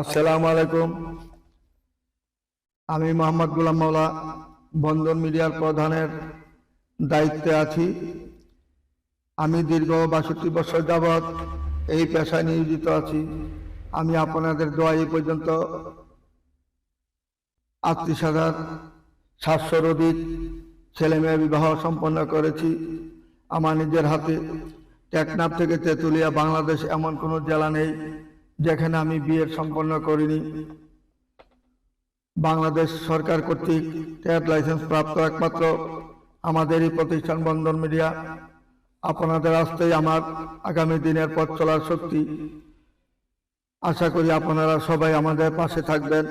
আসসালামু আলাইকুম। আমি মোহাম্মদ গুলাম মাওলা, বন্ধন মিডিয়ার প্রধানের দায়িত্বে আছি। আমি দীর্ঘ বাষট্টি বছর যাবৎ এই পেশায় নিয়োজিত আছি। আমি আপনাদের দোয়া এই পর্যন্ত আটত্রিশ হাজার সাতশোর অধিক ছেলে মেয়ে বিবাহ সম্পন্ন করেছি। আমার নিজের হাতে টেকনাফ থেকে তেঁতুলিয়া, বাংলাদেশ এমন কোনো জেলা নেই যেখানে আমি বিয়ের সম্পন্ন করিনি। বাংলাদেশ সরকার কর্তৃক ট্রেড লাইসেন্স প্রাপ্ত একমাত্র আমাদের এই প্রতিষ্ঠান বন্ধন মিডিয়া। আপনাদের আসতেই আমার আগামী দিনের পথ চলার শক্তি। আশা করি আপনারা সবাই আমাদের পাশে থাকবেন।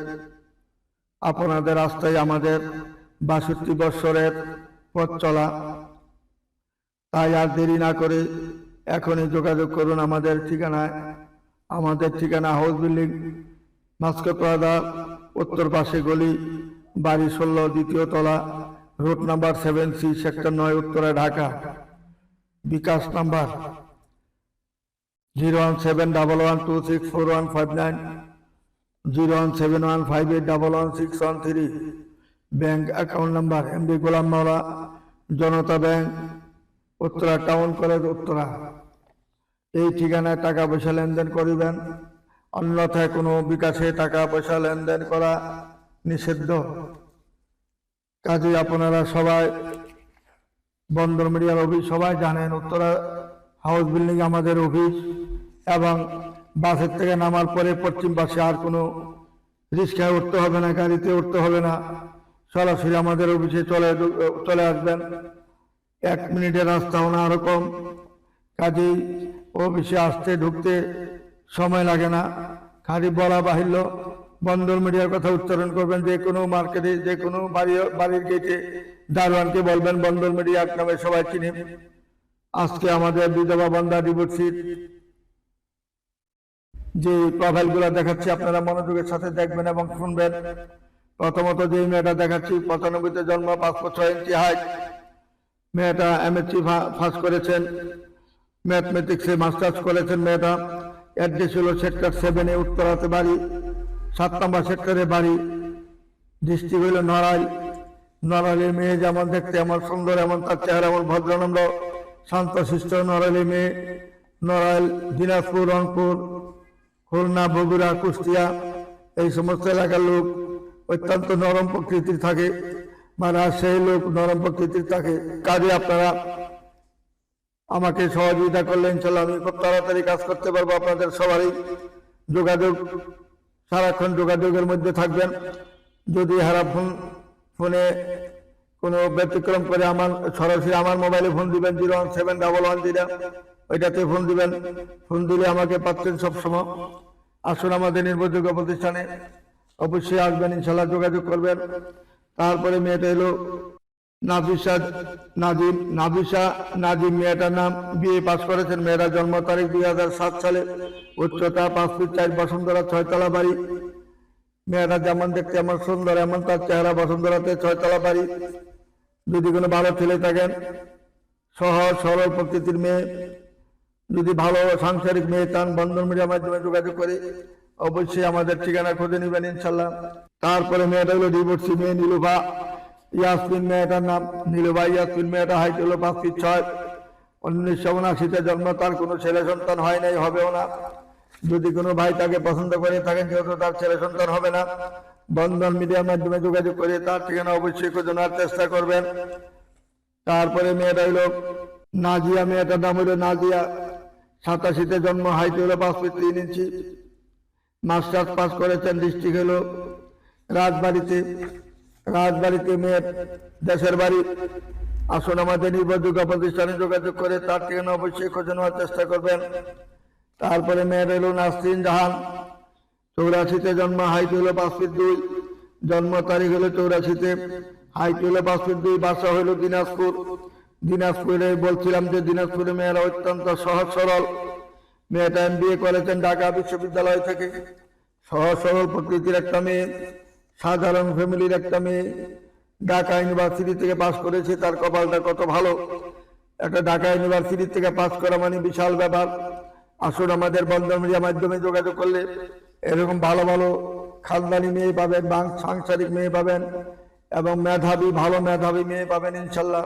আপনাদের রাস্তায় আমাদের বাষট্টি বৎসরের পথ চলা। তাই আর দেরি না করে এখনই যোগাযোগ করুন আমাদের ঠিকানায়। আমাদের ঠিকানা হাউস বিল্ডিং, মাস্কো প্রাদা উত্তর পাশে গলি, বাড়ি ষোলো, দ্বিতীয় তলা, road number seven C, sector নয়, Uttara Dhaka. BKash number zero one seven double one two six four one five nine, zero one seven one five eight double one six one three. Bank account number MD Golam Maula, Janata bank, Uttara town college, Uttara. এই ঠিকানায় টাকা পয়সা লেনদেন করিবেন। অন্যথায় কোনো বিকাশে টাকা পয়সা লেনদেন করা নিষিদ্ধ। কাজে আপনারা সবাই, বন্দর মিডিয়ার অফিস সবাই জানেন, উত্তরা হাউস বিল্ডিং আমাদের অফিস এবং বাসের থেকে নামার পরে পশ্চিম পাশে আর কোনো রিক্সায় উঠতে হবে না, গাড়িতে উঠতে হবে না। সরাসরি আমাদের অফিসে চলে চলে আসবেন। এক মিনিটের রাস্তাও না ওরকম কাজেই অফিসে আসতে ঢুকতে সময় লাগে না। খালি বলা বাহিল্য, বন্দর মিডিয়ার কথা উচ্চারণ করবেন, যে কোনো মার্কেটে, যে কোনো বাড়ি, বাড়ির গেটে দারোয়ানকে বলবেন, বন্দর মিডিয়া নামে সবাই চিনি। আজকে আমাদের বিধবা বন্ধা ডিভোর্সির যে প্রোফাইলগুলো দেখাচ্ছি, আপনারা মনোযোগের সাথে দেখবেন এবং শুনবেন। প্রথমত যে মেয়েটা দেখাচ্ছি, পঁচানব্বইতে জন্ম, পাঁচ ফুট ছয় ইঞ্চি হাইট মেয়েটা এমএসসি পাস করেছেন। ম্যাথমেটিক্সে মাস্টার্স করেছেন মেয়েটা অ্যাড্রেস হলো সেক্টর সেভেনে উত্তরাতে বাড়ি, সাত নম্বর সেক্টরে বাড়ি। ডিস্ট্রিক্ট হইল নড়াইল নড়াইলের মেয়ে যেমন দেখতে এমন সুন্দর, এমন তার চেহারা, এমন ভদ্রনম্র, শান্ত, শিষ্ট নড়াইলের মেয়ে। নড়াইল দিনাজপুর, রংপুর, খুলনা, বগুড়া, কুষ্টিয়া, এই সমস্ত এলাকার লোক অত্যন্ত নরম প্রকৃতির থাকে। বা রাজশাহী লোক নরম প্রকৃতির থাকে। কাজে আপনারা আমাকে সহযোগিতা করলে ইনশাল্লাহ আমি খুব তাড়াতাড়ি কাজ করতে পারব, আপনাদের সবারই যোগাযোগ, সারাক্ষণ যোগাযোগের মধ্যে থাকবেন। যদি হারা ফোন, ফোনে কোনো ব্যতিক্রম করে আমার, সরাসরি আমার মোবাইলে ফোন দিবেন, zero one seven double one zero, ওইটাতে ফোন দিবেন। ফোন দিলে আমাকে পাচ্ছেন সবসময়। আসুন আমাদের নির্ভরযোগ্য প্রতিষ্ঠানে। অবশ্যই আসবেন, ইনশাল্লাহ যোগাযোগ করবেন। তারপরে মেয়েটা এলো। নাফিসা নাজিম নাফিসা নাজিম মেয়েটার নাম বিএ পাস করেছেন। মেয়েরা জন্ম তারিখ দুই হাজার সাত সালে। উচ্চতা পাঁচ ফুট চার, বসুন্ধরা ছয়তলা বাড়ি। মেয়েরা যেমন দেখতে এমন সুন্দর, এমন তার চেহারা বসুন্ধরাতে ছয়তলা বাড়ি। যদি কোনো ভালো ছেলে থাকেন, সহজ, সরল প্রকৃতির মেয়ে। যদি ভালো সাংসারিক মেয়ে চান, বন্ধন মিডিয়ার মাধ্যমে যোগাযোগ করে অবশ্যই আমাদের ঠিকানা খুঁজে নেবেন ইনশাল্লাহ। তারপরে মেয়েটা হলো ডিভোর্সি মেয়ে নীলুভা ইয়াসমিন মেয়েটার নাম নীলুভা ইয়াসমিন মেয়েটা হাইট হলো পাঁচ ফিট ছয় উনিশশো উনআশিতে জন্ম, তার কোনো ছেলে সন্তান হয় নাই, হবেও না। যদি কোনো ভাই তাকে পছন্দ করে, থাকেন যেহেতু তার ছেলে সন্তান হবে না। বন্ধন মিডিয়ার মাধ্যমে যোগাযোগ করে তার ঠিকানা অবশ্যই খুঁজে চেষ্টা করবেন। তারপরে মেয়েটা হইল নাজিয়া, মেয়েটার নাম হইল নাজিয়া। সাতাশিতে জন্ম হাইট হলো পাঁচ ফিট তিন ইঞ্চি। মাস্টার্স পাস করেছেন, ডিস্ট্রিক্ট হলো রাজবাড়িতে। রাজবাড়িতে মেয়ের দেশের বাড়ি। আসুন আমাদের নির্ভরযোগ্য প্রতিষ্ঠানে যোগাযোগ করে তার ঠিকানা অবশ্যই খোঁজে নেওয়ার চেষ্টা করবেন। তারপরে মেয়ের এলো নাসরিন জাহান। চৌরাশিতে জন্ম, হাইট হলো পাঁচ ফিট দুই। জন্ম তারিখ হলো চৌরাশিতে। হাইট হলো পাঁচ ফিট দুই, বাসা হলো দিনাজপুর। দিনাজপুরে বলছিলাম যে দিনাজপুরে মেয়েরা অত্যন্ত সহজ সরল। মেয়েটা এম বিএ করেছেন ঢাকা বিশ্ববিদ্যালয় থেকে। সহজ সরল প্রকৃতির একটা মেয়ে। সাধারণ ফ্যামিলির একটা মেয়ে ঢাকা ইউনিভার্সিটি থেকে পাশ করেছে, তার কপালটা কত ভালো? একটা ঢাকা ইউনিভার্সিটি থেকে পাশ করা মানে বিশাল ব্যাপার। আসুন আমাদের বন্ধন মিডিয়ার মাধ্যমে যোগাযোগ করলে এরকম ভালো ভালো খানদানি মেয়ে পাবেন, বাং সাংসারিক মেয়ে পাবেন এবং মেধাবী, ভালো মেধাবী মেয়ে পাবেন ইনশাল্লাহ।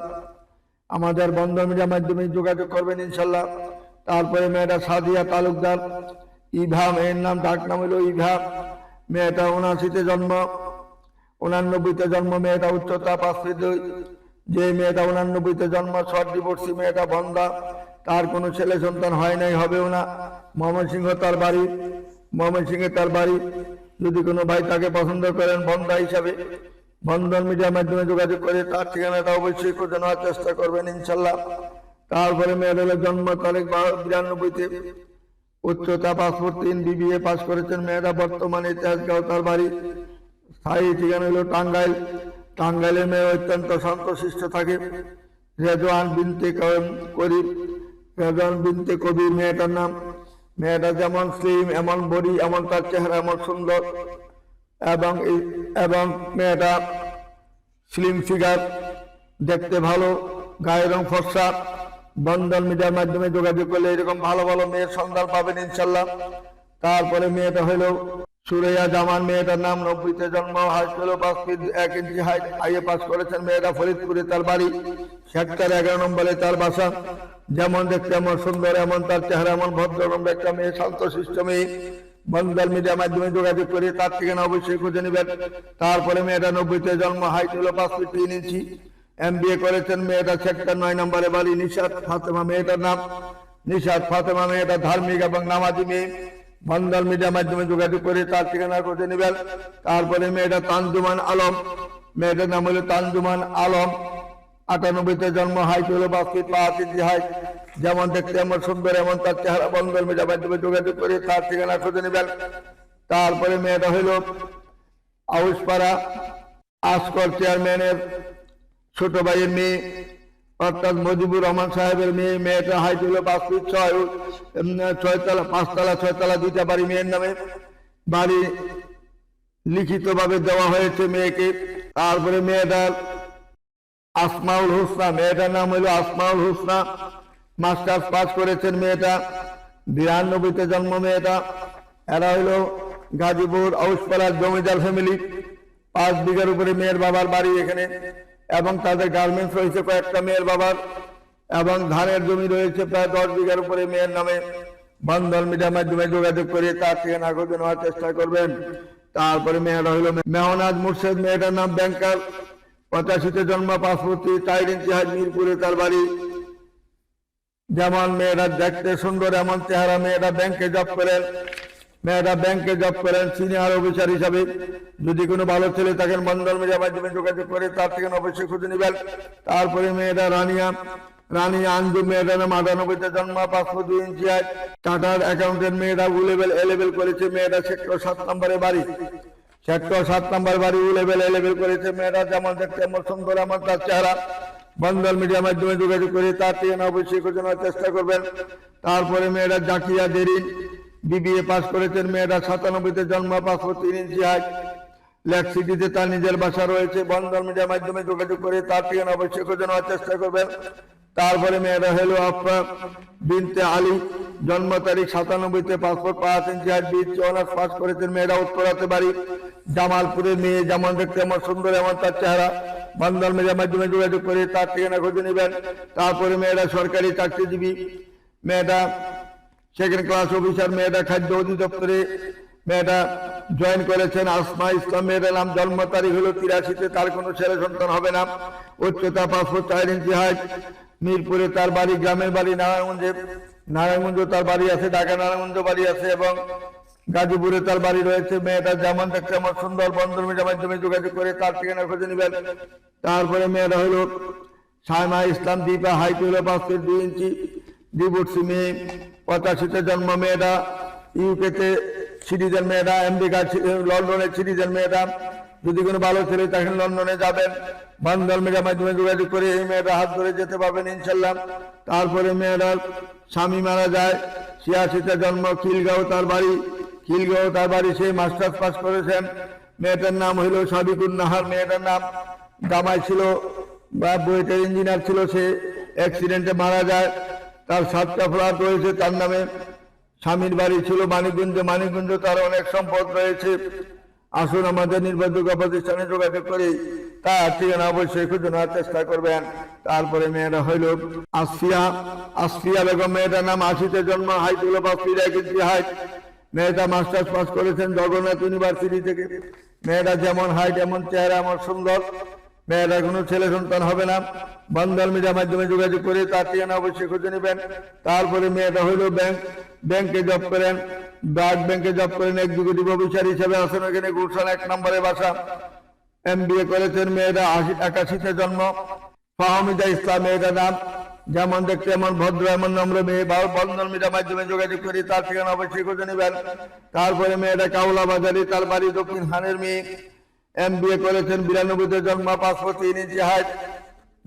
আমাদের বন্ধন মিডিয়ার মাধ্যমে যোগাযোগ করবেন ইনশাল্লাহ। তারপরে মেয়েটা সাদিয়া তালুকদার ইভা মেয়ের নাম ডাক নাম হলো ইভা মেয়েটা উনাশিতে জন্ম, উনানব্বইতে জন্ম, মেয়েটা উচ্চতা পাঁচ ফিট দুই। যে মেয়েটা উনানব্বইতে জন্ম শর্ট ডিভোর্সি মেয়েটা বন্ধা তার কোনো ছেলে সন্তান হয় নাই, হবেও না। ময়মনসিংহ তার বাড়ি। ময়মনসিংহে তার বাড়ি। যদি কোনো ভাই তাকে পছন্দ করেন বন্ধা হিসাবে। বন্ধন মিডিয়ার মাধ্যমে যোগাযোগ করে তার ঠিকানাটা অবশ্যই খুঁজে নেওয়ার চেষ্টা করবেন, ইনশাল্লাহ। তারপরে হলো জন্ম তারিখ বিরানব্বইতে। উচ্চতা পাসপোর্ট তিন বিবিএ পাস করেছেন মেয়েরা, বর্তমানে তেজগাঁও তার বাড়ি। স্থায়ী ঠিকানা হলো টাঙ্গাইল। টাঙ্গাইলের মেয়ে অত্যন্ত শান্তশিষ্ট থাকে। রেজওয়ান বিনতে ক- করিম রেজওয়ান বিনতে কবির মেয়েটার নাম। মেয়েটা যেমন স্লিম এমন বডি, এমন তার চেহারা, এমন সুন্দর। এবং এবং মেয়েটা স্লিম ফিগার দেখতে ভালো, গায়ের রং ফর্সা। বন্ধন মিডিয়ার মাধ্যমে যোগাযোগ করলে এরকম ভালো ভালো মেয়ের সন্ধান পাবেন ইনশাল্লাহ। তারপরে মেয়েটা হলো সুরেয়া জামান, মেয়েটার নাম নব্বইতে জন্ম হাই স্কুলে ফিট এক ইঞ্চি হাইট আইএ পাস করেছেন মেয়েটা ফরিদপুরে তার বাড়ি সেক্টর এগারো নম্বরে তার বাসা। যেমন দেখতে এমন সুন্দর, এমন তার চেহারা, এমন ভদ্র নম্বর একটা মেয়ে শান্ত শান্তশিষ্ট মেয়ে। বন্ধন মিডিয়ার মাধ্যমে যোগাযোগ করে তার ঠিকানা অবশ্যই খুঁজে নেবেন। তারপরে মেয়েটা নব্বইতে জন্ম হাইট হলো পাঁচ ফিট তিন ইঞ্চি এম করেছেন মেয়েটা সেক্টর নয় নম্বরে বাড়ি নিশাদ ফাতেমা মেয়েটার নাম। নিশাদ ফাতেমা মেয়েটা ধার্মিক এবং নামাজি মেয়ে। বন্ধন মিডিয়ার মাধ্যমে যোগাযোগ করে তার ঠিকানা খুঁজে নেবেন। তারপরে মেয়েটা তানজুমান আলম। মেয়েটার নাম হলো তানজুমান আলম। আটানব্বইতে জন্ম, হাইট হলো পাঁচ ফিট হাইট যেমন দেখতে এমন সুন্দর, এমন তার চেহারা। বন্ধন মিডিয়ার মাধ্যমে যোগাযোগ করে তার ঠিকানা খুঁজে নেবেন। তারপরে মেয়েটা হইল আউসপাড়া আসকর চেয়ারম্যানের ছোট ভাইয়ের মেয়ে, অর্থাৎ মজিবুর রহমান সাহেবের মেয়ে, মেয়েটা হাইট হলো পাঁচ ফিট ছয় ছয়তলা, পাঁচতলা, ছয়তলা দুইটা বাড়ি মেয়ের নামে। বাড়ি লিখিত ভাবে দেওয়া হয়েছে মেয়েকে। তারপরে মেয়েটার আসমাউল হোসনা, মেয়েটার নাম হলো আসমাউল হোসনা। মাস্টার্স পাস করেছেন মেয়েটা। বিরানব্বইতে জন্ম মেয়েটা। এরা হইল গাজীপুর আউসপাড়ার জমিদার ফ্যামিলি। পাঁচ বিঘার উপরে মেয়ের বাবার বাড়ি এখানে। এবং তাদের গার্মেন্টস রয়েছে কয়েকটা মেয়ের বাবার, এবং ধানের জমি রয়েছে প্রায় দশ বিঘার উপরে মেয়ের নামে। বন্ধন মিডিয়ার মাধ্যমে যোগাযোগ করে তার থেকে খুঁজে নেওয়ার চেষ্টা করবেন। তারপরে মেয়েরা হইল মেহনাজ মুর্শেদ, মেয়েটার নাম ব্যাংকার। পঁচাশিতে জন্ম পাসপোর্টটি চার ইঞ্চি হাজ মিরপুরে তার বাড়ি। যেমন মেয়েরা দেখতে সুন্দর, এমন চেহারা মেয়েরা ব্যাংকে জব করেন। মেয়েরা ব্যাংকে জব করেন সিনিয়র অফিসার হিসাবে। যদি কোনো ভালো ছেলে থাকেন বন্ধন মিডিয়ার মাধ্যমে যোগাযোগ করে, তার থেকে অবশ্যই খুঁজে নেবেন। তারপরে মেয়েরা রানিয়া রানিয়া আঞ্জু নাম আটানব্বইতে জন্ম পাঁচশো দুই ইঞ্চি আয়, টাটার অ্যাকাউন্টেন্ট মেয়েরা লেভেল এ লেভেল করেছে, মেয়েরা সেক্টর সাত নম্বরে বাড়ি। সেক্টর সাত নম্বর বাড়ি উ লেভেল এ লেভেল করেছে, মেয়েরা যেমন দেখতে এমন সুন্দর আমার তার চেহারা। বন্ধন মিডিয়ার মাধ্যমে যোগাযোগ করে, তার থেকে অবশ্যই খুঁজে চেষ্টা করবেন। তারপরে মেয়েরা জাকিয়া দেরিন বিবিএ পাস করেছেন, মেয়েরা সাতানব্বইতে জন্ম পাঁচশো তিন ইঞ্চি হাইট লেক সিটিতে তার নিজের বাসা রয়েছে বন্ধন মিডিয়ার মাধ্যমে যোগাযোগ করে তার থেকে অবশ্যই খুঁজে চেষ্টা করবেন। তারপরে মেয়েরা হলো আফরা বিনতে আলী, জন্ম তারিখ সাতানব্বইতে পাসপোর্ট পাঁচ ইঞ্চি হাইট বিচ অনার্স পাস করেছেন মেয়েরা উত্তরাতে বাড়ি, জামালপুরের মেয়ে যেমন দেখতে এমন সুন্দর এমন তার চেহারা। বন্ধন মিডিয়ার মাধ্যমে যোগাযোগ করে তার ঠিকানা খুঁজে নেবেন। তারপরে মেয়েরা সরকারি চাকরিজীবী মেয়েটা সেকেন্ড ক্লাস অফিসার মেয়েটা খাদ্য অধিদপ্তরে মেয়েটা জয়েন করেছেন, আসমা ইসলাম মেয়েটার নাম জন্ম তারিখ হলো তিরাশিতে, তার কোনো ছেলে সন্তান হবে না। উচ্চতা পাঁচশো চার ইঞ্চি হাইট মিরপুরে তার বাড়ি, গ্রামের বাড়ি নারায়ণগঞ্জে নারায়ণগঞ্জ তার বাড়ি আছে, ঢাকা নারায়ণগঞ্জ বাড়ি আছে এবং গাজীপুরে তার বাড়ি রয়েছে। মেয়েটা যেমন দেখতে আমার সুন্দর বন্ধন মিডিয়ার মাধ্যমে যোগাযোগ করে তার ঠিকানা খুঁজে নেবেন। তারপরে মেয়েটা হলো সায়মা ইসলাম, দীপা হাইট হলো পাঁচ দুই ইঞ্চি ডিভোর্সি মেয়ে পঁচাশিতে জন্ম মেয়েটা, ইউকেতে সিটিজেন মেয়েটা আমেরিকা লন্ডনের সিটিজেন মেয়েটা। যদি কোনো ভালো ছেলে তখন লন্ডনে যাবেন। বন্ধন মেয়ের মাধ্যমে যোগাযোগ করে এই মেয়েটা হাত ধরে যেতে পারবেন, ইনশাল্লাহ। তারপরে মেয়েটার স্বামী মারা যায়। ছিয়াশিতে জন্ম খিলগাঁও, তার বাড়ি। খিলগাঁও, তার বাড়ি সে মাস্টার্স পাস করেছেন। মেয়েটার নাম হইল সাবিকুন নাহার মেয়েটার নাম জামাই ছিল, বা বইটার ইঞ্জিনিয়ার ছিল সে। অ্যাক্সিডেন্টে মারা যায়। তার সাতটা ফ্ল্যাট রয়েছে, তার নামে স্বামীর বাড়ি ছিল মানিকগঞ্জে। মানিকগঞ্জ তার অনেক সম্পদ রয়েছে। আসুন আমাদের নির্বাচক প্রতিষ্ঠানে যোগাযোগ করে তার ঠিকানা অবশ্যই খুঁজে নেওয়ার চেষ্টা করবেন। তারপরে মেয়েরা হইল আসফিয়া। আসফিয়া বেগম, মেয়েটার নাম আশিতে জন্ম হাইট হাইট মেয়েটা মাস্টার্স পাস করেছেন জগন্নাথ ইউনিভার্সিটি থেকে। মেয়েটা যেমন হাইট এমন চেহারা, এমন সুন্দর। মেয়েরা কোনো ছেলে সন্তান হবে না। বন্ধন মিডিয়ার মাধ্যমে যোগাযোগ করে তার ঠিকানা অবশ্যই খুঁজে নেবেন। তারপরে মেয়েটা হইল ব্যাংক, ব্যাংকে জব করেন। ব্রাক ব্যাংকে জব করেন এক্সিকিউটিভ অফিসার হিসেবে আছেন ওখানে গুলশান এক নম্বরে বাসা। এম করেছেন মেয়েরা, আশি একাশিতে জন্ম। ফাহমিদা ইসলাম, মেয়েটার নাম। যেমন দেখতে এমন ভদ্র, এমন নম্র মেয়ে। বা বন্ধন মিডিয়ার মাধ্যমে যোগাযোগ করে তার ঠিকানা অবশ্যই খুঁজে নেবেন। তারপরে মেয়েটা কাউলা বাজারে, তার বাড়ি দক্ষিণ খানের মেয়ে। এম করেছেন বিরানব্বইতে জন্ম পাসপোর্ট তিন ইঞ্চি হাইট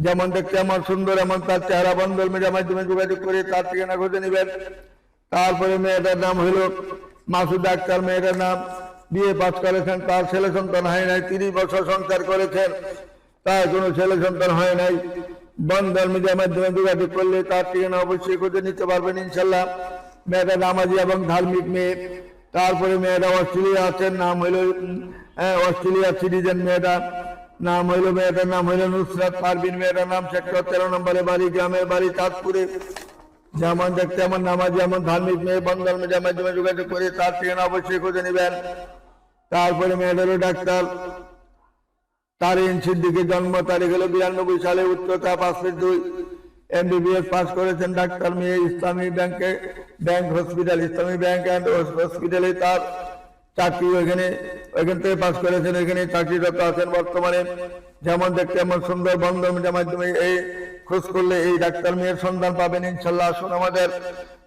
যেমন দেখতে আমার সুন্দর, এমন তার চেহারা বন্ধন মিডিয়ার মাধ্যমে যোগাযোগ করে তার ঠিকানা খুঁজে নেবেন। তারপরে মেয়েটার নাম হইল মাসুদ আক্তার, মেয়েটার নাম বিয়ে পাস করেছেন তার ছেলে সন্তান হয় নাই, তিরিশ বছর সংসার করেছেন তার কোনো ছেলে সন্তান হয় নাই। বন্ধন মিডিয়ার মাধ্যমে যোগাযোগ করলে তার ঠিকানা অবশ্যই খুঁজে নিতে পারবেন ইনশাল্লাহ। মেয়েটা নামাজি এবং ধার্মিক মেয়ে। তারপরে মেয়েটা অস্ট্রেলিয়া আছেন, নাম হইল হ্যাঁ, অস্ট্রেলিয়া সিটিজেন মেয়েটা নাম হইল মেয়েটার নাম হইল নুসরাত পারবিন মেয়েটার নাম সেক্টর তেরো নম্বরে বাড়ি গ্রামের বাড়ি চাঁদপুরে যেমন দেখতে এমন নামাজ যেমন ধার্মিক মেয়ে বন্ধন মিডিয়ার মাধ্যমে যোগাযোগ করে তার ঠিকানা অবশ্যই খুঁজে নেবেন। তারপরে মেয়েদেরও ডাক্তার। তারিন সিদ্দিকের জন্ম তারিখ হলো বিরানব্বই সালে উচ্চতা পাঁচ ফিট দুই। এমবিবিএস পাস করেছেন ডাক্তার মেয়ে ইসলামী ব্যাংকে bank hospital Islami bank and হসপিটালে তার চাকরি ওইখানে, ওইখান থেকে পাস করেছেন, ওইখানে চাকরিরত আছেন বর্তমানে। যেমন দেখতে এমন সুন্দর বন্ধ মিডিয়ার মাধ্যমে এই খোঁজ করলে এই ডাক্তার মেয়ের সন্ধান পাবেন, ইনশাল্লাহ। আসুন আমাদের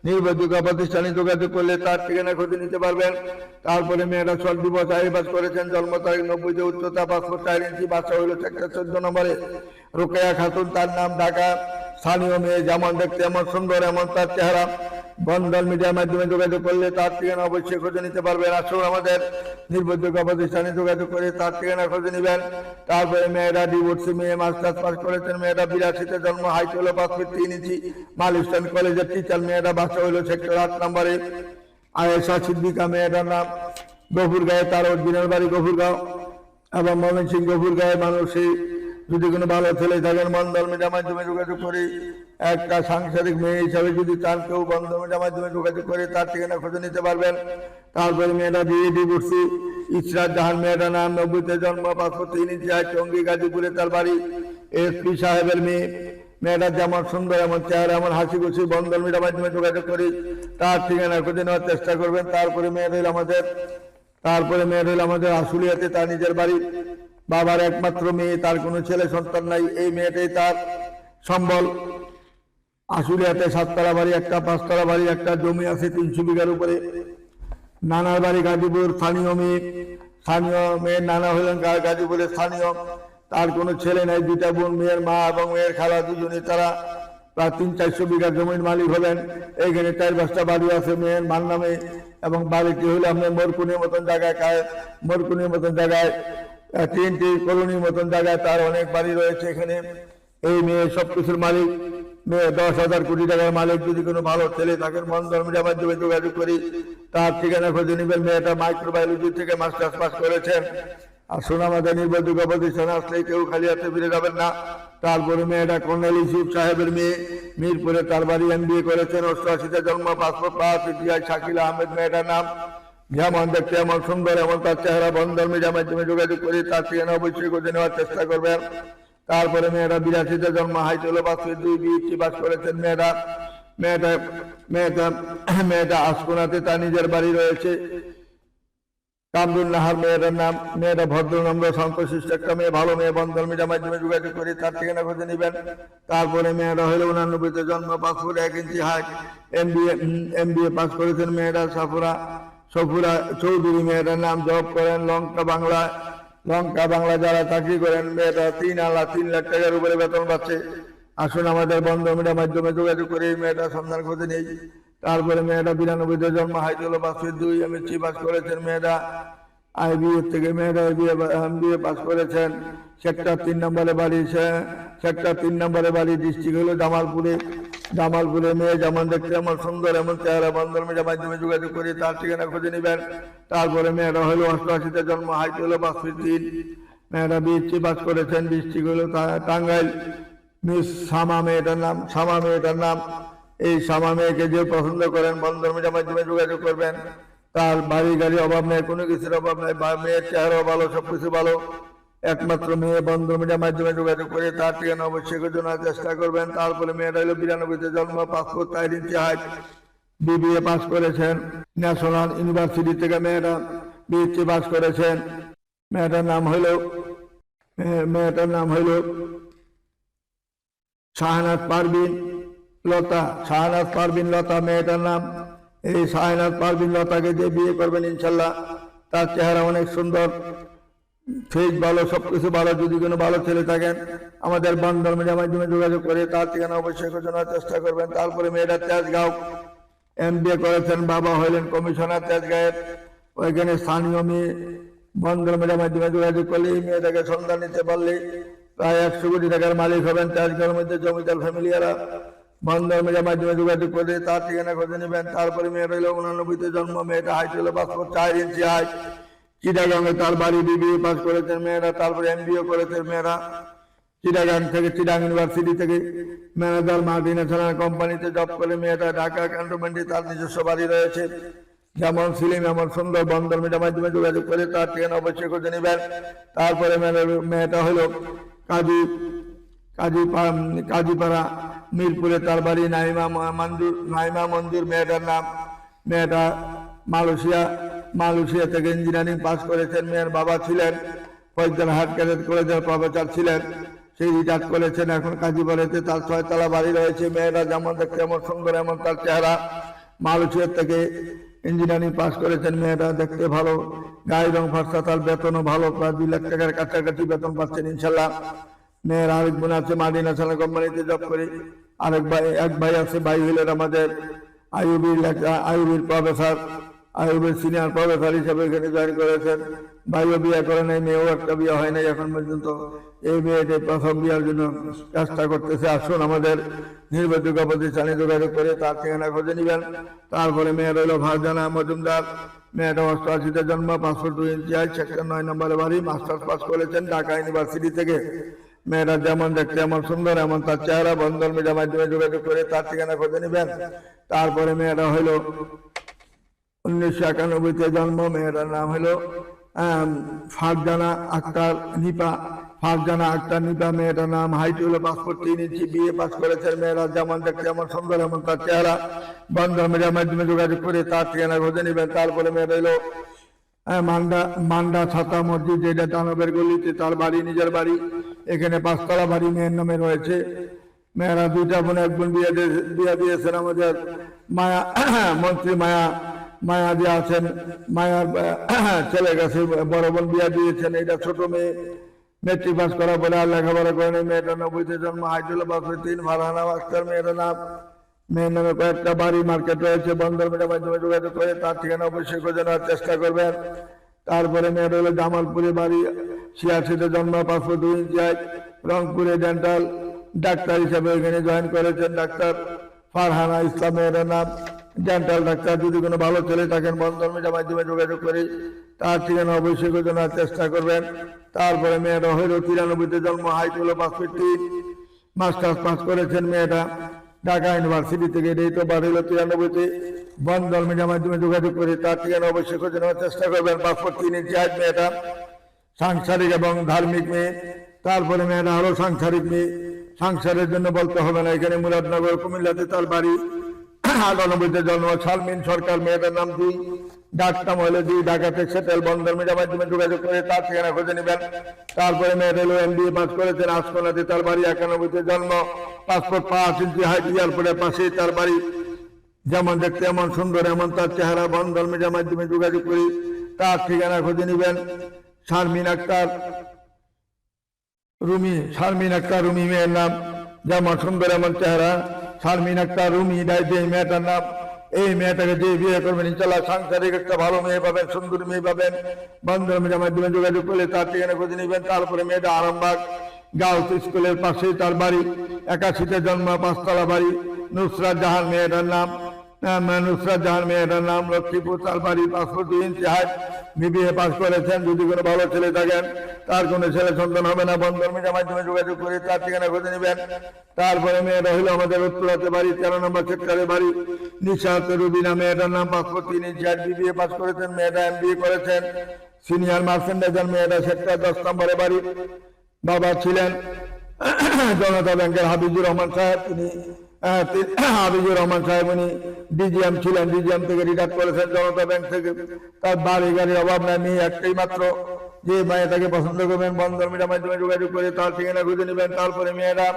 নির্ভরযোগ্য প্রতিষ্ঠানে যোগাযোগ করলে তার ঠিকানা খুঁজে নিতে পারবেন। তারপরে মেয়েরা ছয় দিবস আইবাস করেছেন, জন্ম তারিখ নব্বই, যে উচ্চতা পাসপোর্ট চার ইঞ্চি হইল চোদ্দ নম্বরে। রোকেয়া খাতুন তার নাম ঢাকা। স্থানীয় মেয়ে যেমন দেখতে এমন সুন্দর, এমন তার চেহারা। বন্ধন মিডিয়ার মাধ্যমে যোগাযোগ করলে তার ঠিকানা অবশ্যই খুঁজে নিতে পারবেন। আসুন আমাদের নির্ভরযোগ্য প্রতিষ্ঠানে যোগাযোগ করে তার ঠিকানা খুঁজে নেবেন। তারপরে মেয়েরা ডিভোর্সি মেয়ে মাস্টার্স পাস করেছেন, মেয়েরা বিরাশিতে জন্ম হাইট হলো পাঁচ ফিট তিন ইঞ্চি মালিস্টান কলেজের টিচার মেয়েরা বাচ্চা হইল সেক্টর আট নম্বরে। আয়েশা সিদ্দিকা মেয়েটার নাম। গফুর গায়ে তার অরিজিনাল বাড়ি গফুরগাঁও। এবং ময়মন সিং গফুর গায়ে মানুষই যদি কোনো ভালো ছেলে থাকেন বন্ধন মিডিয়ার মাধ্যমে যোগাযোগ করে। একটা সাংসারিক মেয়ে হিসাবে যদি চান কেউ বন্ধন মিডিয়ার মাধ্যমে যোগাযোগ করে, তার ঠিকানা খুঁজে নিতে পারবেন। তারপরে মেয়েটা বিয়ে ডিভোর্সি ইসরাত জাহান মেয়েটা নাম, নব্বইতে জন্ম পাঁচশো তিন ইঞ্চি হয়, টঙ্গি, গাজীপুরে তার বাড়ি। এসপি সাহেবের মেয়ে। মেয়েটা যেমন সুন্দর, এমন চেহারা, এমন হাসি খুশি বন্ধন মিডিয়ার মাধ্যমে যোগাযোগ করি, তার ঠিকানা খুঁজে নেওয়ার চেষ্টা করবেন। তারপরে মেয়ের আমাদের, তারপরে মেয়ের আমাদের আশুলিয়াতে, তার নিজের বাড়ি। বাবার একমাত্র মেয়ে, তার কোনো ছেলে সন্তান নাই, এই মেয়েটাই তার সম্বল। আশুলিয়াতে সাততলা বাড়ি, একটা পাঁচতলা বাড়ি, একটা জমি আছে তিনশো বিঘার উপরে। নানার বাড়ি গাজীপুর, স্থানীয় মেয়ে, স্থানীয় মেয়ের নানা হলেন গাজীপুরের স্থানীয়। তার কোনো ছেলে নাই, দুইটা বোন, মেয়ের মা এবং মেয়ের খালা দুজনে তারা প্রায় তিন চারশো বিঘা জমির মালিক হলেন। এইখানে চার পাঁচটা বাড়ি আছে, মেয়ের মার নামে এবং বাড়িটি হলে আপনার মরকুনির মতন জায়গায় খায় মরকুনির মতন জায়গায়। তিনটি কলোনির মতন জায়গায় তার অনেক বাড়ি রয়েছে এখানে। এই মেয়ে সবকিছুর মালিক। মেয়ে দশ হাজার কোটি টাকার মালিক। যদি কোনো ভালো ছেলে থাকেন মন মিডিয়ার মাধ্যমে যোগাযোগ করি, তার ঠিকানা খুঁজে নেবেন। মেয়েটা মাইক্রোবায়োলজি থেকে মাস্টার্স পাস করেছেন আর সোনামাদের নির্বাচক প্রতিষ্ঠানে আসলে কেউ খালি হাতে ফিরে যাবেন না। তারপরে মেয়েটা কর্নেল ইউসুফ সাহেবের মেয়ে। মিরপুরে তার বাড়ি এম করেছেন। অষ্টআশিতে জন্ম, পাসপোর্ট পাস ইতিহাস শাকিল আহমেদ মেয়েটার নাম। যেমন দেখতে এমন সুন্দর, এমন তার চেহারা বন্ধন মিডিয়ার মাধ্যমে যোগাযোগ করে তার ঠিকানা অবশ্যই খুঁজে নেওয়ার চেষ্টা করবেন। তারপরে মেয়েরা বিরাশিতে জন্ম হাইটেল বাসে দুই বিএসসি বাস করেছেন মেয়েরা। মেয়েটা মেয়েটা মেয়েটা আসকোনাতে তার নিজের বাড়ি রয়েছে। কামরুল মেয়েটার নাম, মেয়েটা ভদ্র নম্র শান্তশিষ্ট একটা মেয়ে, ভালো মেয়ে, বন্ধন মিডিয়ার মাধ্যমে যোগাযোগ করে তার ঠিকানা খুঁজে নেবেন। তারপরে মেয়েটা হলো উনানব্বইতে জন্ম পাসপোর্ট এক inch height, M B M B A pass করেছেন মেয়েটা সাফুরা। সফুরা চৌধুরী মেয়েটার নাম জব করেন, লঙ্কা বাংলা লঙ্কা বাংলা যারা চাকরি করেন, মেয়েটা তিন আলা তিন লাখ টাকার উপরে বেতন পাচ্ছে। আসুন আমাদের বন্ধ মিডিয়ার মাধ্যমে যোগাযোগ করে এই মেয়েটার সন্ধান খুঁজে নেই। তারপরে মেয়েটা বিরানব্বইতে জন্ম হাইটুল পাসের দুই আমি সি পাস করেছেন মেয়েটা। আইবিএ থেকে মেয়েটা বিএ পাস করেছেন। সেক্টর তিন নম্বরে বাড়ি সেক্টর তিন নম্বরে বাড়ি ডিস্ট্রিক্ট হলো জামালপুরে। জামালপুরে মেয়ে যেমন দেখতে এমন সুন্দর, এমন চেহারা বন্ধন মেয়ের মাধ্যমে যোগাযোগ করে, তার ঠিকানা খুঁজে নেবেন। তারপরে মেয়েরা হলো অষ্টআশিতে জন্ম হাইট হলো ফিট তিন মেয়েরা বৃষ্টি বাস করেছেন, বৃষ্টি হলো টাঙ্গাইল। মিস শামা মেয়েটার নাম শামা মেয়েটার নাম। এই শামা মেয়েকে যে পছন্দ করেন বন্ধন মেয়ের মাধ্যমে যোগাযোগ করবেন। তার বাড়ি গাড়ি অভাব নেই, কোনো কিছুর অভাব নেই মেয়ের চেহারাও ভালো, সবকিছু ভালো। একমাত্র মেয়ে বন্ধু মিডিয়ার মাধ্যমে যোগাযোগ করে তার ঠিকানা অবশ্যই জানার চেষ্টা করবেন। তারপরে মেয়েটা হলো বিরানব্বইতে জন্ম passport inch height BBA pass করেছেন। ন্যাশনাল ইউনিভার্সিটি থেকে মেয়েরা বিএসসি পাস করেছেন। মেয়েটার নাম হইল মেয়েটার নাম হইল শাহনাজ পারবিন লতা শাহনাজ পারবিন লতা মেয়েটার নাম। এই শাহনাজ পারবিন লতাকে যে বিয়ে করবেন ইনশাল্লাহ তার চেহারা অনেক সুন্দর। ফেস ভালো, সবকিছু ভালো, যদি কোনো ভালো ছেলে থাকেন আমাদের বন্ধন মিডিয়ার মাধ্যমে যোগাযোগ করে, তার ঠিকানা অবশ্যই জানার চেষ্টা করবেন। তারপরে মেয়েরা তেজগাঁও এম বি এ করেছেন, বাবা হইলেন কমিশনার তেজগাঁয়ের। ওইখানে স্থানীয় মেয়ে বন্ধন মিডিয়ার মাধ্যমে যোগাযোগ করলে, এই মেয়েটাকে সন্ধান নিতে পারলে প্রায় একশো কোটি টাকার মালিক হবেন তেজগাঁওয়ের মধ্যে জমিদার ফ্যামিলিয়ারা বন্ধন মিডিয়ার মাধ্যমে যোগাযোগ করে তার ঠিকানা খুঁজে নেবেন। তারপরে মেয়েটা হইল উনানব্বইতে জন্ম, মেয়েটা হাইট হলো পাসপোর্ট চার ইঞ্চি হাইট। চিটাগাঙ্গে তার বাড়ি বিবিএ পাস করেছেন মেয়েরা, তারপরে এমবিএ করেছেন মেয়েরা। চিটাগাং থেকে চিটাং ইউনিভার্সিটি থেকে ম্যানেজার মাল্টি ন্যাশনাল কোম্পানিতে জব করে মেয়েটা ঢাকা ক্যান্টনমেন্টে তার নিজস্ব বাড়ি রয়েছে। যেমন ফিল্ম এমন সুন্দর বন্ধন মিডিয়ার মাধ্যমে যোগাযোগ করে তার ঠিকানা অবশ্যই খুঁজে নেবেন। তারপরে মেয়েটা- হলো কাজী কাজী কাজীপাড়া মিরপুরে তার বাড়ি নাইমা ম- মঞ্জুর নাইমা মঞ্জুর মেয়েটার নাম, মেয়েটা মালয়েশিয়া মালয়েশিয়া থেকে ইঞ্জিনিয়ারিং পাস করেছেন, মেয়ের বাবা ছিলেন ফৈজদারহাট ক্যাডেট কলেজের প্রফেসর ছিলেন, সেই রিটায়ার করেছেন, এখন কাজীপাড়াতে তার ছয়তলা বাড়ি রয়েছে, মেয়েরা যেমন দেখতে এমন সুন্দর, এমন তার চেহারা। মালয়েশিয়া থেকে ইঞ্জিনিয়ারিং পাস করেছেন, মেয়েরা দেখতে ভালো গায়ে রং ফর্সা, তার বেতনও ভালো, প্রায় দুই লাখ টাকার কাছাকাছি বেতন পাচ্ছেন ইনশাল্লাহ মেয়ের আরেক বোন আছে, মাদি ন্যাশনাল কোম্পানিতে জব করে। আরেক ভাই, এক ভাই আছে ভাই হইলেন আমাদের আইউবির আইউবির প্রফেসর। আইউবির সিনিয়র প্রফেসর হিসেবে এখানে জয়েন করেছেন। ভাইও বিয়ে করে নাই, মেয়েও একটা বিয়ে হয় নাই এখন পর্যন্ত। এই মেয়েটি প্রথম বিয়ের জন্য চেষ্টা করতেছে। আসুন আমাদের নির্ভরযোগ্য প্রতিষ্ঠানে যোগাযোগ করে তার ঠিকানা খুঁজে নিবেন। তারপরে মেয়ের হইল ভারজানা মজুমদার। মেয়েটা অষ্টআশিতে জন্ম পাঁচশো দুই ইঞ্চি আয় সেক্টর নয় নম্বরে বাড়ি, মাস্টার্স পাস করেছেন ঢাকা ইউনিভার্সিটি থেকে। মেয়েরা যেমন দেখতে এমন সুন্দর, এমন তার চেহারা, বন্ধন মিডিয়ার মাধ্যমে যোগাযোগ করে তার ঠিকানা খুঁজে নিবেন। তারপরে মেয়েটা হইল উনিশশো একানব্বইতে জন্ম মেয়েটার নাম হলো ফারজানা আক্তার নিপা ফারজানা আক্তার নিপা মেয়েটার নাম হাইট হলো পাসপোর্ট তিন বিয়ে পাস করেছেন মেয়েরা যেমন দেখতে যেমন সুন্দর এমন তার চেহারা। বন্ধন মিডিয়ার মাধ্যমে যোগাযোগ করে তার ঠিকানা খুঁজে নিবেন। তারপরে হলো আহ, মান্ডা মান্ডা ছাতা মসজিদ যেটা দানবের গলিতে তার বাড়ি নিজের বাড়ি। এখানে পাঁচতলা বাড়ি মেয়ের নামে রয়েছে। মেয়েরা দুইটা বোন এক বোন বিয়ে বিয়ে দিয়েছেন আমাদের মায়া মন্ত্রী মায়া মায়া আছেন মায়ার ছেলে গেছে, বড় বোন বিয়া দিয়েছেন, এটা ছোট মেয়ে, মেট্রিক পাস করা বলে আর লেখাপড়া করে নেই মেয়েটা নব্বইতে জন্ম হাইজুল বাসে তিন ভাড়ানা আক্তার মেয়েটার নাম, মেয়ের নামে কয়েকটা বাড়ি, মার্কেট রয়েছে, বন্দর মেয়ের মাধ্যমে যোগাযোগ করে, তার ঠিকানা অবশ্যই খোঁজে নেওয়ার চেষ্টা করবেন। তারপরে মেয়ের হলো জামালপুরে বাড়ি, ছিয়াশিতে জন্ম, পাঁচশো দুই ইঞ্চি রংপুরে ডেন্টাল ডাক্তার হিসাবে এখানে জয়েন করেছেন, ডাক্তার ফারহানা ইসলাম মেয়ের নাম। ডেন্টাল ডাক্তার যদি কোনো ভালো ছেলে থাকেন বন্ধন মিডিয়ার মাধ্যমে যোগাযোগ করে, তার ঠিকানা অবশ্যই খোঁজে চেষ্টা করবেন। তারপরে মেয়েটা হইল তিরানব্বইতে জন্ম হাইট হলো পাঁচ ফিট মাস্টার্স পাস করেছেন মেয়েটা। ঢাকা ইউনিভার্সিটি থেকে এই তো বাড়িল তিরানব্বইতে বন্ধন মিডিয়ার মাধ্যমে যোগাযোগ করে, তার ঠিকানা অবশ্যই খুঁজে চেষ্টা করবেন। পাসপোর্ট তিন ইঞ্চি হাইট মেয়েটা। সাংসারিক এবং ধার্মিক মেয়ে। তারপরে মেয়েটা আরও সাংসারিক মেয়ে। সংসারের জন্য বলতে হবে না, এখানে মুরাদনগর, কুমিল্লাতে তার বাড়ি। আটানব্বইতে জন্ম শালমিন সরকার মেয়েটার নাম দুই। ডাকটাম হলে দুই ঢাকাতে সেটেল বন্ধন মিডিয়ার মাধ্যমে যোগাযোগ করে তার ঠিকানা খুঁজে নেবেন। তারপরে মেয়েটা হলো এমবিএ পাস করেছেন আসকোনাতে তার বাড়ি, একানব্বইতে জন্ম। পাসপোর্ট পাঁচ ইঞ্চি হাইট এয়ারপোর্টের পাশেই তার বাড়ি। যেমন দেখতে এমন সুন্দর, এমন তার চেহারা বন্ধন মিডিয়ার মাধ্যমে যোগাযোগ করি, তার ঠিকানা খুঁজে নেবেন। শারমিন আক্তার, রুমি, শারমিন আক্তার, রুমি মেয়ের নাম। যেমন সুন্দর, এমন চেহারা। শারমিন একটা রুমি দেয় যে মেয়েটার নাম, এই মেয়েটাকে যে বিয়ে করবেন ইনশাল্লাহ সাংসারিক একটা ভালো মেয়ে পাবেন, সুন্দর মেয়ে পাবেন। বন্ধুর মেয়ের মাধ্যমে যোগাযোগ করলে তার ঠিকানা খুঁজে নেবেন। তারপরে মেয়েটা আরামবাগ গার্লস স্কুলের পাশেই তার বাড়ি, একাশিতে জন্ম পাঁচতলা বাড়ি, নুসরাত জাহান মেয়েটার নাম। নুসরাত জাহান মেয়েটার নাম লক্ষ্মীপুর, তার বাড়ি পাসপোর্ট দুই ইঞ্চি হাইট বিবিএ পাস করেছেন, যদি কোনো ভালো ছেলে থাকেন, তার কোনো ছেলে সন্তান হবে না বন্ধন মিডিয়ার মাধ্যমে যোগাযোগ করে তার ঠিকানা খুঁজে নেবেন। তারপরে মেয়েটা হইল আমাদের উত্তরাতে বাড়ি, তেরো নম্বর সেক্টরে বাড়ি, নিশাত রুবিনা মেয়েটার নাম পাসপোর্ট তিন ইঞ্চি হাইট বিবিএ পাস করেছেন, মেয়েটা এমবিএ করেছেন। সিনিয়র মার্চেন্ডাইজার মেয়েটা সেক্টর দশ নম্বরে বাড়ি, বাবা ছিলেন, জনতা ব্যাংকের হাবিজুর রহমান সাহেব, তিনি হাবিজুর রহমান সাহেব উনি ডিজিএম ছিলেন ডিজিএম থেকে রিটায়ার করেছেন জনতা ব্যাংক থেকে। তার বাড়ি গাড়ির অভাব নাই, মেয়ে একটাই মাত্র। যে মেয়েটাকে পছন্দ করবেন বন্ধন মিডিয়ার মাধ্যমে যোগাযোগ করে তার ঠিকানা খুঁজে নেবেন। তারপরে মেয়েরা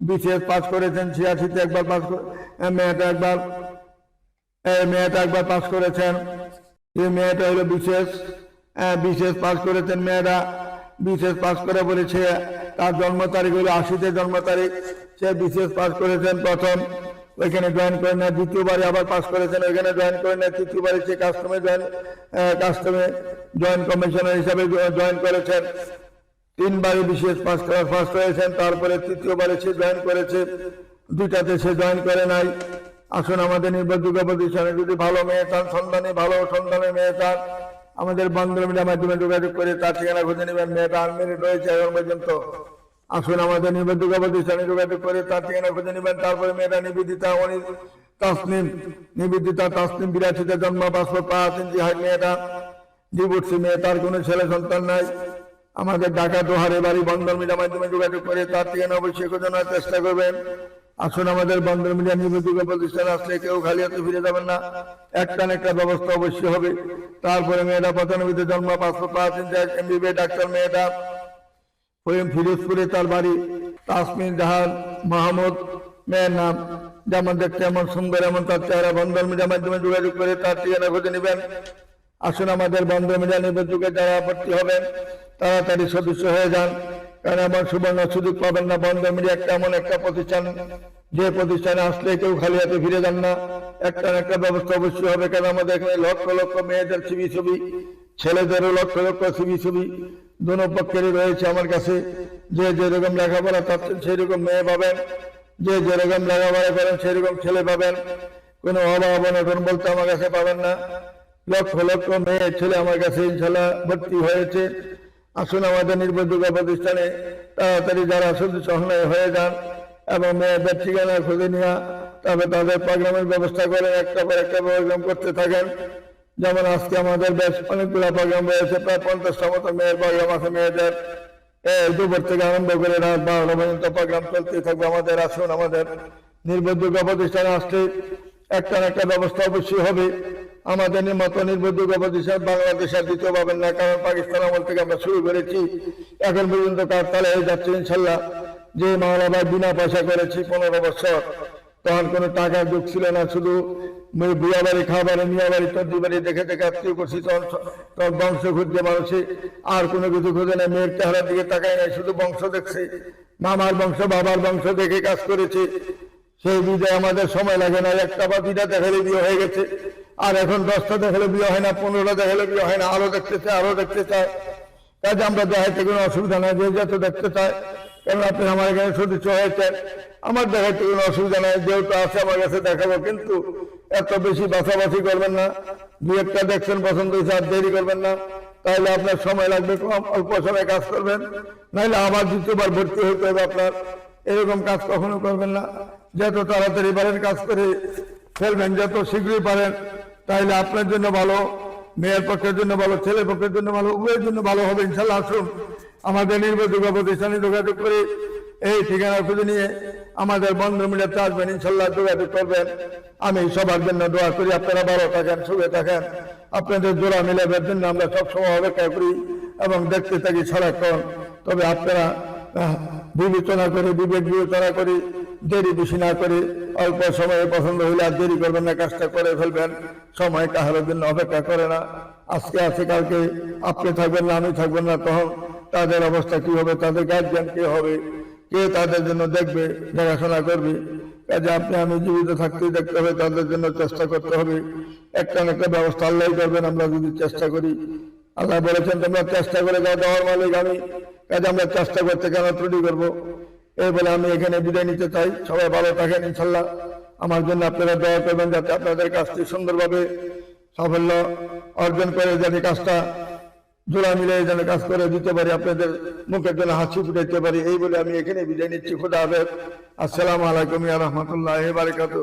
বিশেষ পাস করেছেন, ছিয়াশিতে একবার পাস মেয়েটা একবার মেয়েটা একবার পাস করেছেন। এই মেয়েটা হলো বিশেষ বিশেষ পাস করেছেন মেয়েরা। বিশেষ পাস করে বলেছে, তার জন্ম তারিখ হলো আশিতে জন্ম তারিখ। সে বিশেষ পাস করেছেন প্রথম, ওইখানে জয়েন করে না দ্বিতীয়বারে আবার পাস করেছেন, ওইখানে জয়েন করে না তৃতীয়বারে সে কাস্টমে জয়েন কাস্টমে জয়েন্ট কমিশনার হিসাবে জয়েন করেছেন। তিনবারে বিশেষ পাস করার ফার্স্ট হয়েছেন, তারপরে তৃতীয়বারে সে জয়েন করেছে, দুইটাতে সে জয়েন করে নাই। আসুন আমাদের নির্ভরযোগ্য প্রতিষ্ঠানে যদি ভালো মেয়ে চান সন্ধানে ভালো সন্ধানে মেয়ে চান আমাদের বন্ধন মিডিয়ার মাধ্যমে যোগাযোগ করে তার ঠিকানা খুঁজে নেবেন। মেয়েটা আনমেরিট রয়েছে এখন পর্যন্ত। আসুন আমাদের নির্ভরযোগ্য প্রতিষ্ঠানে যোগাযোগ করে তার ঠিকানা খুঁজে নেবেন। তারপরে মেয়েটা নিবেদিতা অনি তাসনিম, নিবেদিতা তাসনিম বিরাশিতে জন্ম পাসপোর্ট পাঁচ ইঞ্চি হাই মেয়েটা, ডিভোর্সি মেয়ে, তার কোনো ছেলে সন্তান নাই। আমাদের ঢাকা দোহারে বাড়ি বন্ধন মিডিয়ার মাধ্যমে যোগাযোগ করে তার ঠিকানা অবশ্যই খোঁজানোর চেষ্টা করবেন। আসুন আমাদের বন্ধন মিডিয়া নিবেদিত প্রতিষ্ঠান আসলে কেউ খালি হাতে ফিরে যাবেন না একটা না একটা ব্যবস্থা অবশ্যই হবে। তারপরে মেয়েটা পঁচানব্বইতে জন্ম পাঁচশো পাঁচ এমবিবি ডাক্তার মেয়েটা ফিরোজপুরে তার বাড়ি, তাসমিন জাহান, মাহমুদ, মেয়ের নাম, যেমন দেখতে এমন সুন্দর, এমন তার চেহারা বন্ধন মিডিয়ার মাধ্যমে যোগাযোগ করে তার ঠিকানা খুঁজে নেবেন। আসুন আমাদের বন্ধন মিডিয়া যুগে যারা ভর্তি হবেন, তাড়াতাড়ি সদস্য হয়ে যান। এমন সুবর্ণ সুযোগ পাবেন না, বন্ধ মিডিয়া একটা এমন একটা প্রতিষ্ঠান। যে প্রতিষ্ঠানে আসলে কেউ খালি হাতে ফিরে যান না। একটা একটা ব্যবস্থা অবশ্যই হবে, কারণ আমাদের এখানে লক্ষ লক্ষ মেয়েদের ছবি ছবি, ছেলেদেরও লক্ষ লক্ষ ছবি ছবি দোনো পক্ষেরই রয়েছে আমার কাছে। যে যেরকম লেখাপড়া চাচ্ছেন সেরকম মেয়ে পাবেন। যে যেরকম লেখাপড়া করেন সেরকম ছেলে পাবেন। কোনো অভাব অনটন বলতে আমার কাছে পাবেন না। লক্ষ লক্ষ মেয়ে, ছেলে আমার কাছে ইনশাল্লাহ ভর্তি হয়েছে। আসুন আমাদের নির্ভরযোগ্য প্রতিষ্ঠানে তাড়াতাড়ি যারা শুধু সহনয় হয়ে যান এবং মেয়েদের ঠিকানা খুঁজে নেওয়া তবে তাদের প্রোগ্রামের ব্যবস্থা করে একটা পর একটা প্রোগ্রাম করতে থাকেন। যেমন আজকে আমাদের বেশ অনেকগুলো প্রোগ্রাম রয়েছে, প্রায় পঞ্চাশটা মতো মেয়ের প্রোগ্রাম আছে মেয়েদের। দুপুর থেকে আরম্ভ করে রাত বারোটা পর্যন্ত প্রোগ্রাম চলতে থাকবে আমাদের, আসুন আমাদের নির্ভরযোগ্য প্রতিষ্ঠানে আসলে একটা না একটা ব্যবস্থা অবশ্যই হবে। আমাদের মতো নির্ভরযোগ্য প্রতিষ্ঠান বাংলাদেশ আর দ্বিতীয় পাবেন না, কারণ পাকিস্তান আমল থেকে আমরা শুরু করেছি। এখন পর্যন্ত কার হয়ে যাচ্ছে ইনশাল্লাহ। যে মাওলাবাদ বিনা পয়সা করেছি পনেরো বছর, তখন কোনো টাকার যুগ ছিল না, শুধু বুয়া বাড়ি বাড়ি মিয়া বাড়ি তদ্দি বাড়ি দেখে দেখে আত্মীয় করছি তখন বংশ খুঁজতে মানুষে আর কোনো কিছু খুঁজে না মেয়ের চেহারার দিকে তাকায় নাই, শুধু বংশ দেখছে। মামার বংশ, বাবার বংশ দেখে কাজ করেছে। সেই বিদায় আমাদের সময় লাগে না, একটা বা দুইটা দেখালে বিয়ে হয়ে গেছে। আর এখন দশটা দেখালে বিয়ে হয় না, পনেরোটা দেখালে বিয়ে হয় না, আরও দেখতে চায়, আরও দেখতে চায়। কাজে আমরা দেখাইতে কোনো অসুবিধা নাই, যে যত দেখতে চায়। কেন আপনি আমার এখানে সদস্য হয়েছেন আমার দেখাইতে কোনো অসুবিধা নাই, যেহেতু আছে আমার কাছে দেখাবো, কিন্তু এত বেশি বাছাবাছি করবেন না। দু একটা দেখছেন, পছন্দ হয়েছে, আর দেরি করবেন না। তাহলে আপনার সময় লাগবে কম, অল্প সময় কাজ করবেন। নাহলে আবার দ্বিতীয়বার ভর্তি হতে হবে আপনার। এরকম কাজ কখনো করবেন না। যত তাড়াতাড়ি পারেন, কাজ করে ফেলবেন, যত শীঘ্রই পারেন তাহলে আপনার জন্য ভালো, মেয়ের পক্ষের জন্য ভালো, ছেলের পক্ষের জন্য ভালো, উভয়ের জন্য ভালো হবে, ইনশাল্লাহ। আসুন, আমাদের নির্ভর নির্ভরযোগ্য প্রতিষ্ঠানে যোগাযোগ করে এই ঠিকানা খুঁজে নিয়ে আমাদের বন্ধ মিলে আসবেন, ইনশাল্লাহ যোগাযোগ করবেন। আমি সবার জন্য দোয়া করি, আপনারা ভালো থাকেন, সুখে থাকেন। আপনাদের জোড়া মিলাবের জন্য আমরা সবসময় অপেক্ষা করি এবং দেখতে থাকি সারাক্ষণ। তবে আপনারা বিবেচনা করে, বিবেক বিবেচনা করে, দেরি বেশি না করে, অল্প সময়ে পছন্দ হইলে আর দেরি করবেন না, কাজটা করে ফেলবেন। সময় কাহার জন্য অপেক্ষা করে না। আজকে আছে, কালকে আপনি থাকবেন না, আমি থাকবেন না, তখন তাদের অবস্থা কি হবে, তাদের গার্জিয়ান কে হবে, কে তাদের জন্য দেখবে, দেখাশোনা করবে। কাজে আপনি, আমি জীবিত থাকতেই দেখতে হবে, তাদের জন্য চেষ্টা করতে হবে। একটা না একটা ব্যবস্থা আল্লাহ করবেন, আমরা যদি চেষ্টা করি। আল্লাহ বলেছেন, তোমরা চেষ্টা করে যাও, দেওয়ার মালিক আমি। কাজে আমরা চেষ্টা করতে কেন ত্রুটি করব? এই বলে আমি এখানে বিদায় নিতে চাই। সবাই ভালো থাকেন ইনশাল্লাহ আমার জন্য আপনারা দয়া করবেন যাতে আপনাদের কাজটি সুন্দরভাবে সাফল্য অর্জন করে যাতে কাজটা জোড়া মিলে যেন কাজ করে দিতে পারি, আপনাদের মুখের জন্য হাসি ফুটাইতে পারি। এই বলে আমি এখানে বিদায় নিচ্ছি। খুদা হাফেজ। আসসালামু আলাইকুম রহমতুল্লাহ বারকাতুহ।